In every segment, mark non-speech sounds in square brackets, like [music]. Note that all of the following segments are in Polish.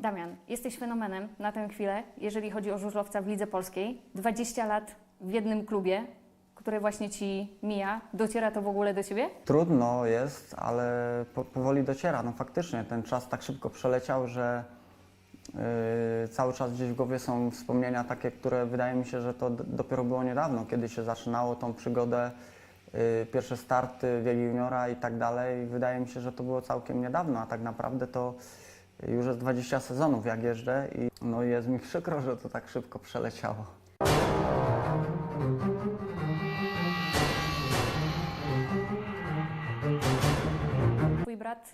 Damian, jesteś fenomenem na tę chwilę, jeżeli chodzi o żużlowca w Lidze Polskiej. 20 lat w jednym klubie, które właśnie ci mija. Dociera to w ogóle do ciebie? Trudno jest, ale po, powoli dociera. No faktycznie ten czas tak szybko przeleciał, że yy, cały czas gdzieś w głowie są wspomnienia takie, które wydaje mi się, że to dopiero było niedawno, kiedy się zaczynało tą przygodę, yy, pierwsze starty wieli juniora i tak dalej. Wydaje mi się, że to było całkiem niedawno, a tak naprawdę to już jest 20 sezonów jak jeżdżę i no jest mi przykro, że to tak szybko przeleciało.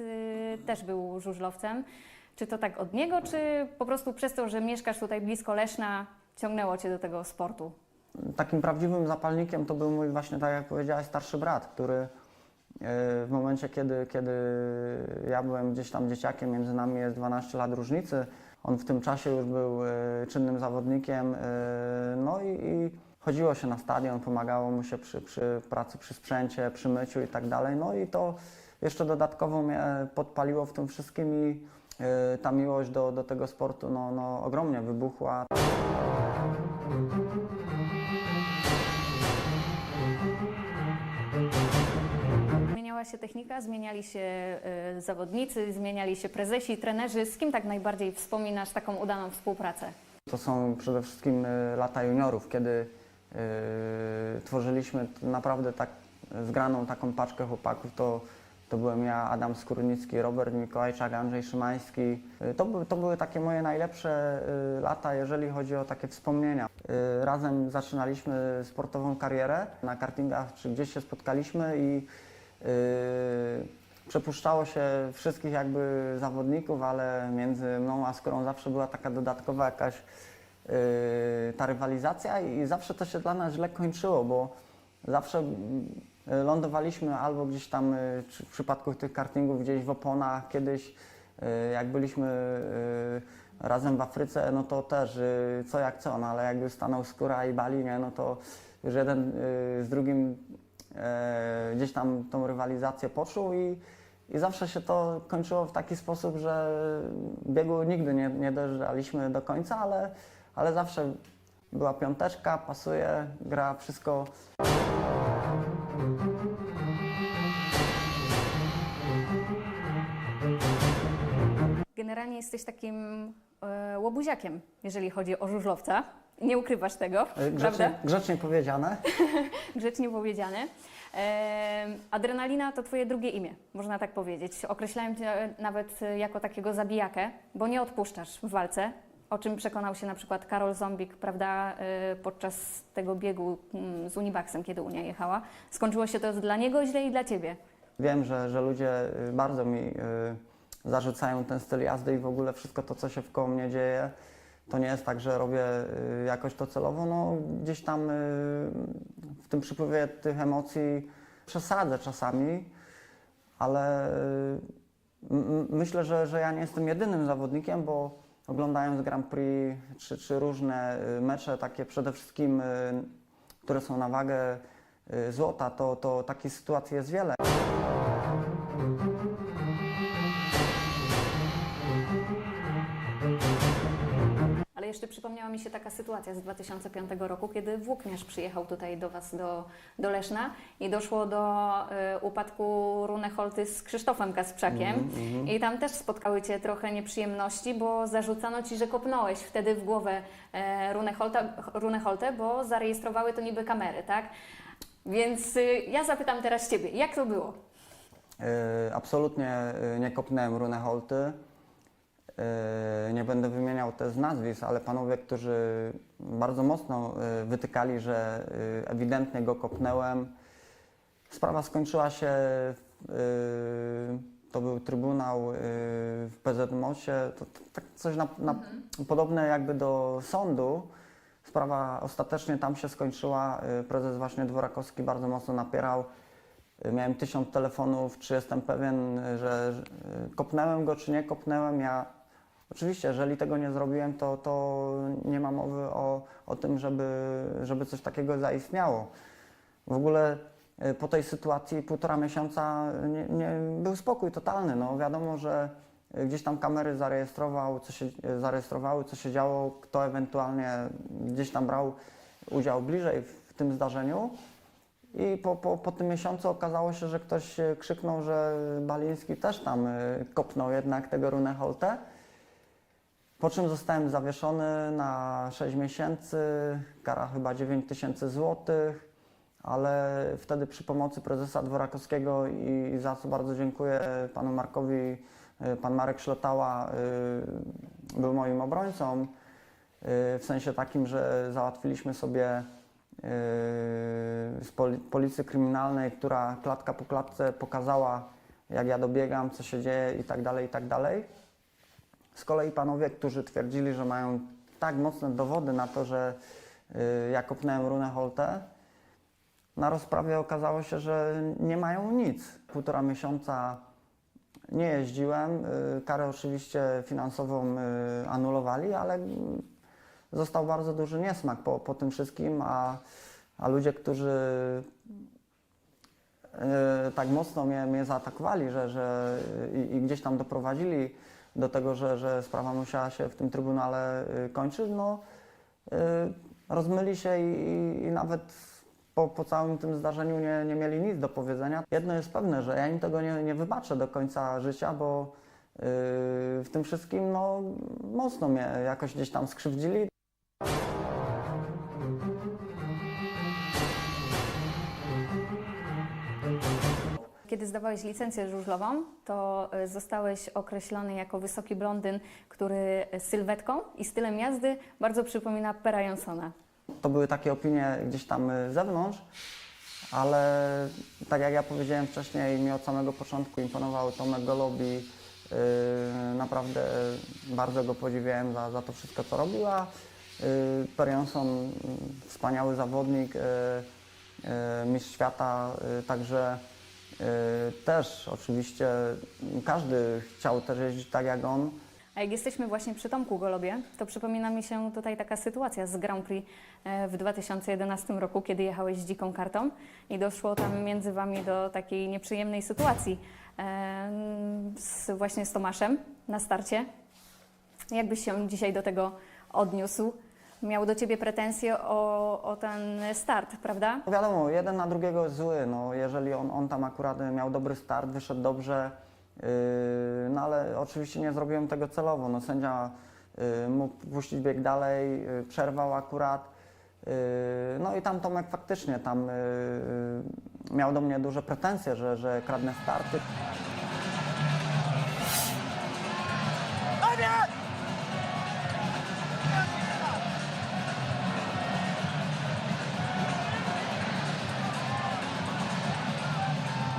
Y, też był żużlowcem. Czy to tak od niego, czy po prostu przez to, że mieszkasz tutaj blisko Leszna, ciągnęło cię do tego sportu? Takim prawdziwym zapalnikiem to był mój właśnie, tak jak powiedziałeś, starszy brat, który e, w momencie, kiedy, kiedy ja byłem gdzieś tam dzieciakiem, między nami jest 12 lat różnicy, on w tym czasie już był e, czynnym zawodnikiem, no i, i chodziło się na stadion, pomagało mu się przy, przy pracy, przy sprzęcie, przy myciu i tak dalej, no i to jeszcze dodatkowo mnie podpaliło w tym wszystkim i e, ta miłość do, do tego sportu no, no, ogromnie wybuchła. Zmieniała się technika, zmieniali się y, zawodnicy, zmieniali się prezesi, trenerzy. Z kim tak najbardziej wspominasz taką udaną współpracę? To są przede wszystkim y, lata juniorów, kiedy y, tworzyliśmy naprawdę tak zgraną taką paczkę chłopaków, to, to byłem ja, Adam Skórnicki, Robert Mikołajczak, Andrzej Szymański. Y, to, by, to były takie moje najlepsze y, lata, jeżeli chodzi o takie wspomnienia. Y, razem zaczynaliśmy sportową karierę na kartingach, czy gdzieś się spotkaliśmy i przepuszczało się wszystkich jakby zawodników, ale między mną a Skórą zawsze była taka dodatkowa jakaś ta rywalizacja i zawsze to się dla nas źle kończyło, bo zawsze lądowaliśmy albo gdzieś tam, czy w przypadku tych kartingów gdzieś w oponach, kiedyś yy, jak byliśmy razem w Afryce, no to też co jak co, no ale jakby stanął Skóra i Bali, nie, no to już jeden z drugim e, gdzieś tam tą rywalizację poczuł i, i zawsze się to kończyło w taki sposób, że biegu nigdy nie, nie dojeżdżaliśmy do końca, ale, ale zawsze była piąteczka, pasuje, gra, wszystko. Generalnie jesteś takim e, łobuziakiem, jeżeli chodzi o żużlowca. Nie ukrywasz tego, E, prawda? Grzecznie, grzecznie powiedziane. [laughs] grzecznie powiedziane. E, adrenalina to Twoje drugie imię, można tak powiedzieć. Określałem Cię nawet jako takiego zabijakę, bo nie odpuszczasz w walce, o czym przekonał się na przykład Karol Zombik, prawda, e, podczas tego biegu mm, z Unibaxem, kiedy Unia jechała. Skończyło się to dla niego źle i dla Ciebie. Wiem, że, że ludzie y, bardzo mi y, zarzucają ten styl jazdy i w ogóle wszystko to, co się wkoło mnie dzieje. To nie jest tak, że robię y, jakoś to celowo. No, gdzieś tam y, w tym przypływie tych emocji przesadzę czasami, ale y, myślę, że, że ja nie jestem jedynym zawodnikiem, bo oglądając Grand Prix czy, czy różne y, mecze, takie przede wszystkim, y, które są na wagę y, złota, to, to takich sytuacji jest wiele. Przypomniała mi się taka sytuacja z 2005 roku, kiedy włókniarz przyjechał tutaj do Was, do, do Leszna i doszło do y, upadku Rune Holty z Krzysztofem Kasprzakiem. I tam też spotkały Cię trochę nieprzyjemności, bo zarzucano Ci, że kopnąłeś wtedy w głowę e, Rune, Holta, Rune Holtę, bo zarejestrowały to niby kamery, tak? Więc y, ja zapytam teraz Ciebie, jak to było? Y, Absolutnie y, nie kopnąłem Rune Holty. Y, Nie będę wymieniał też nazwisk, ale panowie, którzy bardzo mocno y, wytykali, że y, ewidentnie go kopnęłem. Sprawa skończyła się, to był trybunał w PZMOS-ie, to, to, tak coś na, na, podobne jakby do sądu. Sprawa ostatecznie tam się skończyła. Prezes właśnie Dworakowski bardzo mocno napierał. Miałem tysiąc telefonów, czy jestem pewien, że kopnęłem go, czy nie kopnęłem. Ja Oczywiście, jeżeli tego nie zrobiłem, to, to nie ma mowy o, o tym, żeby, żeby coś takiego zaistniało. W ogóle y, po tej sytuacji półtora miesiąca nie, nie, był spokój totalny. No, wiadomo, że y, gdzieś tam kamery zarejestrował, co się, y, zarejestrowały, co się działo, kto ewentualnie gdzieś tam brał udział bliżej w tym zdarzeniu. I po, po, po tym miesiącu okazało się, że ktoś krzyknął, że Baliński też tam kopnął jednak tego Runę Holte. Po czym zostałem zawieszony na 6 miesięcy, kara chyba 9 tysięcy złotych, ale wtedy przy pomocy prezesa Dworakowskiego i za co bardzo dziękuję panu Markowi, y, pan Marek Szlotała y, był moim obrońcą, y, w sensie takim, że załatwiliśmy sobie z poli- policji kryminalnej, która klatka po klatce pokazała, jak ja dobiegam, co się dzieje i tak dalej, i tak dalej. Z kolei panowie, którzy twierdzili, że mają tak mocne dowody na to, że y, ja kopnąłem runę Holte, na rozprawie okazało się, że nie mają nic. Półtora miesiąca nie jeździłem. y, Karę oczywiście finansową y, anulowali, ale został bardzo duży niesmak po, po tym wszystkim, a, a ludzie, którzy tak mocno mnie, mnie zaatakowali, że, że i, i gdzieś tam doprowadzili do tego, że, że sprawa musiała się w tym trybunale y, kończyć, no y, rozmyli się i, i, nawet po, po całym tym zdarzeniu nie, nie mieli nic do powiedzenia. Jedno jest pewne, że ja im tego nie, nie wybaczę do końca życia, bo y, w tym wszystkim no, mocno mnie jakoś gdzieś tam skrzywdzili. Kiedy zdawałeś licencję żużlową, to y, zostałeś określony jako wysoki blondyn, który sylwetką i stylem jazdy bardzo przypomina Pera Johnsona. To były takie opinie gdzieś tam z zewnątrz, ale tak jak ja powiedziałem wcześniej, mi od samego początku imponował Tomek Golobi. Yy, naprawdę bardzo go podziwiałem za, za to wszystko, co robiła. Per Jonsson, wspaniały zawodnik, mistrz świata, także też oczywiście każdy chciał też jeździć tak jak on. A jak jesteśmy właśnie przy Tomku Golobie, to przypomina mi się tutaj taka sytuacja z Grand Prix e, w 2011 roku, kiedy jechałeś z dziką kartą i doszło tam między Wami do takiej nieprzyjemnej sytuacji e, z, właśnie z Tomaszem na starcie. Jak byś się dzisiaj do tego odniósł? Miał do Ciebie pretensje o, o ten start, prawda? No wiadomo, jeden na drugiego jest zły. No, jeżeli on, on tam akurat miał dobry start, wyszedł dobrze, yy, no ale oczywiście nie zrobiłem tego celowo. No, sędzia yy, mógł puścić bieg dalej, yy, przerwał akurat. Yy, no i tam Tomek faktycznie tam yy, miał do mnie duże pretensje, że, że kradnę starty.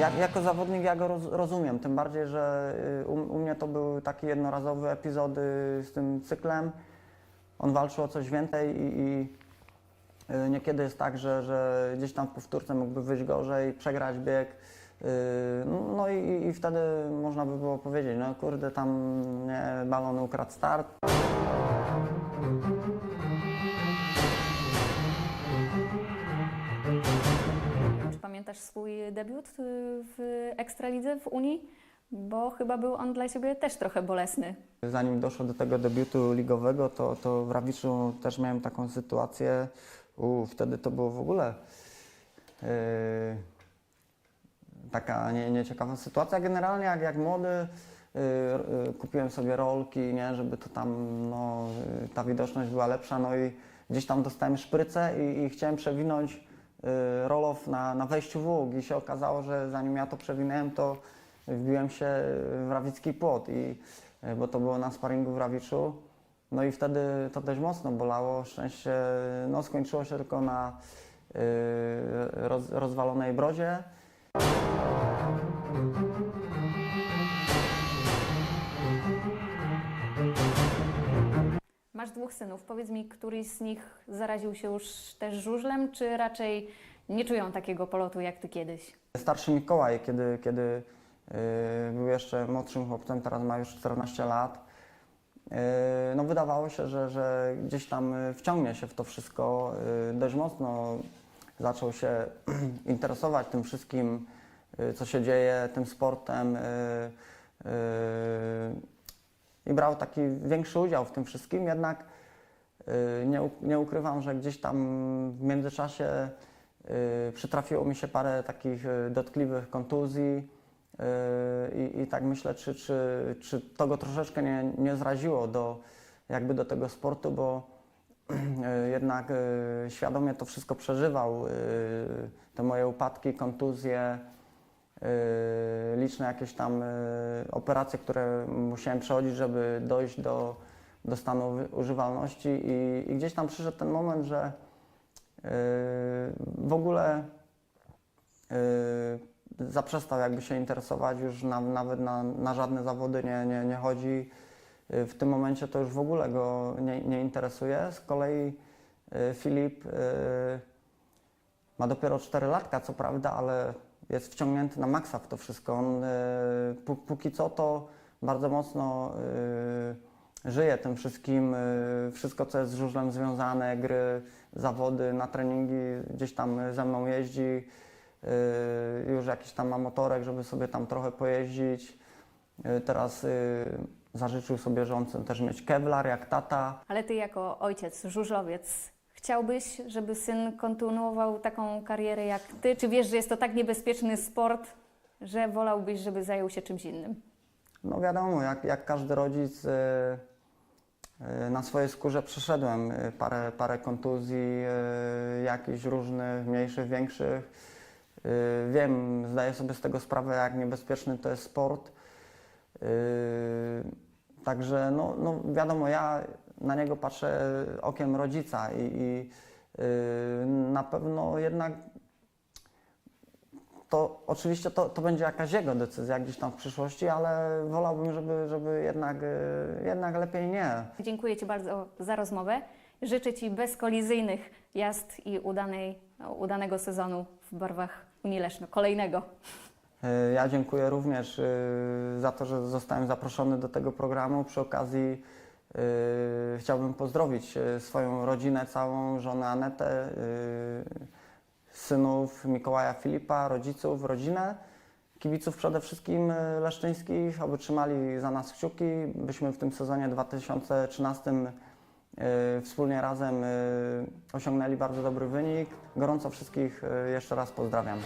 Ja, jako zawodnik ja go roz, rozumiem, tym bardziej, że y, u, u mnie to były takie jednorazowe epizody z tym cyklem. On walczył o coś więcej i, i y, niekiedy jest tak, że, że gdzieś tam w powtórce mógłby wyjść gorzej, przegrać bieg. y, No i, i wtedy można by było powiedzieć, no kurde, tam nie, balon ukradł start. Pamiętasz swój debiut y, w Ekstralidze w Unii? Bo chyba był on dla Ciebie też trochę bolesny. Zanim doszło do tego debiutu ligowego, to, to w Rawiczu też miałem taką sytuację. U, wtedy to było w ogóle yy, taka nie, nieciekawa sytuacja. Generalnie jak, jak młody yy, yy, kupiłem sobie rolki, nie, żeby to tam no, ta widoczność była lepsza. No i gdzieś tam dostałem szprycę i, i chciałem przewinąć yy, rolow na, na wejściu w łuk i się okazało, że zanim ja to przewinąłem, to wbiłem się w rawicki płot, i, y, bo to było na sparingu w Rawiczu. No i wtedy to dość mocno bolało. Szczęście no, skończyło się tylko na y, roz, rozwalonej brodzie. Masz dwóch synów. Powiedz mi, któryś z nich zaraził się już też żużlem, czy raczej nie czują takiego polotu jak Ty kiedyś? Starszy Mikołaj, kiedy, kiedy y, był jeszcze młodszym chłopcem, teraz ma już 14 lat. e, no wydawało się, że, że gdzieś tam e, wciągnie się w to wszystko e, dość mocno. Zaczął się [clears throat] interesować tym wszystkim, e, co się dzieje, tym sportem e, e, i brał taki większy udział w tym wszystkim, jednak e, nie, nie ukrywam, że gdzieś tam w międzyczasie y, przytrafiło mi się parę takich y, dotkliwych kontuzji y, i, i tak myślę, czy, czy, czy to go troszeczkę nie, nie zraziło do, jakby do tego sportu, bo y, jednak y, świadomie to wszystko przeżywał, y, te moje upadki, kontuzje, y, liczne jakieś tam y, operacje, które musiałem przechodzić, żeby dojść do, do stanu używalności i, i gdzieś tam przyszedł ten moment, że Yy, w ogóle yy, zaprzestał jakby się interesować, już na, nawet na, na żadne zawody nie, nie, nie chodzi. Yy, W tym momencie to już w ogóle go nie, nie interesuje. Z kolei yy, Filip yy, ma dopiero 4 latka, co prawda, ale jest wciągnięty na maksa w to wszystko. On pó- póki co to bardzo mocno yy, żyje tym wszystkim, yy, wszystko co jest z żużlem związane, gry, zawody, na treningi, gdzieś tam ze mną jeździ, yy, już jakiś tam ma motorek, żeby sobie tam trochę pojeździć. Yy, Teraz yy, zażyczył sobie, że on chce też mieć kevlar jak tata. Ale ty jako ojciec, żużlowiec, chciałbyś, żeby syn kontynuował taką karierę jak ty? Czy wiesz, że jest to tak niebezpieczny sport, że wolałbyś, żeby zajął się czymś innym? No wiadomo, jak, jak każdy rodzic y, y, na swojej skórze przeszedłem y, parę, parę kontuzji, y, jakichś różnych, mniejszych, większych. Wiem, zdaję sobie z tego sprawę, jak niebezpieczny to jest sport. Także no, no wiadomo, ja na niego patrzę okiem rodzica i, i y, na pewno jednak to oczywiście to, to będzie jakaś jego decyzja gdzieś tam w przyszłości, ale wolałbym, żeby, żeby jednak, y, jednak lepiej nie. Dziękuję Ci bardzo za rozmowę. Życzę Ci bezkolizyjnych jazd i udanej, udanego sezonu w barwach Unii Leszno, kolejnego. Y, Ja dziękuję również y, za to, że zostałem zaproszony do tego programu. Przy okazji chciałbym pozdrowić y, swoją rodzinę całą, żonę Anetę, y, synów Mikołaja Filipa, rodziców, rodzinę, kibiców przede wszystkim leszczyńskich, aby trzymali za nas kciuki, byśmy w tym sezonie 2013 y, wspólnie razem osiągnęli bardzo dobry wynik. Gorąco wszystkich jeszcze raz pozdrawiam.